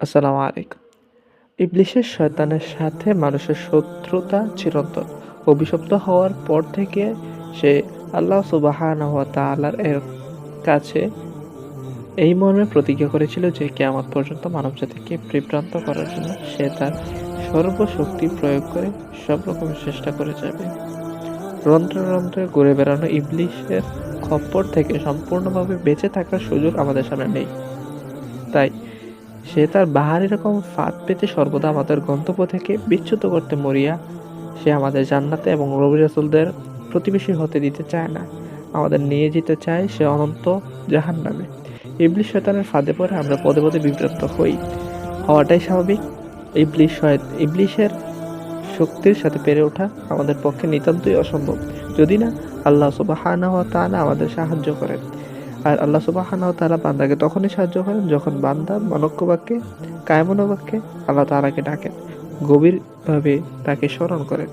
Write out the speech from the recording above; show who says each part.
Speaker 1: আসসালামু আলাইকুম। ইবলিশের শয়তানের সাথে মানুষের শত্রুতা চিরন্তন। অভিশপ্ত হওয়ার পর থেকে সে আল্লাহ সুবাহানাহু ওয়া তাআলার এর কাছে এই মর্মে প্রতিজ্ঞা করেছিল যে কেয়ামত পর্যন্ত মানবজাতিকে বিভ্রান্ত করার জন্য সে তার সর্বশক্তি প্রয়োগ করে সব রকম চেষ্টা করে যাবে। রন্ধ্রে রন্ধ্রে ঘুরে বেড়ানো ইবলিশের খপ্পর থেকে সম্পূর্ণভাবে বেঁচে থাকার সুযোগ আমাদের সামনে নেই। তাই সে তার বাহারি রকম ফাঁদ পেতে সর্বদা আমাদের গন্তব্য থেকে বিচ্যুত করতে মরিয়া। সে আমাদের জান্নাতে এবং রবি রাসুলদের প্রতিবেশী হতে দিতে চায় না। আমাদের নিয়ে যেতে চায় সে অনন্ত জাহান নামে ইবলিশ শয়তানের ফাঁদে পড়ে আমরা পদে পদে বিভ্রান্ত হই। হওয়াটাই স্বাভাবিক। ইবলিশ ইবলিশের শক্তির সাথে পেরে ওঠা আমাদের পক্ষে নিতান্তই অসম্ভব। যদি না, আল্লাহ তাআলা আমাদের সাহায্য করেন। আর আল্লাহ সুবাহানাও তারা বান্দাকে তখনই সাহায্য করেন যখন বান্দা মনক্য বাক্যে কায়মনো বাক্যে আল্লাহ তাআলাকে ডাকেন। গভীরভাবে তাকে স্মরণ করেন।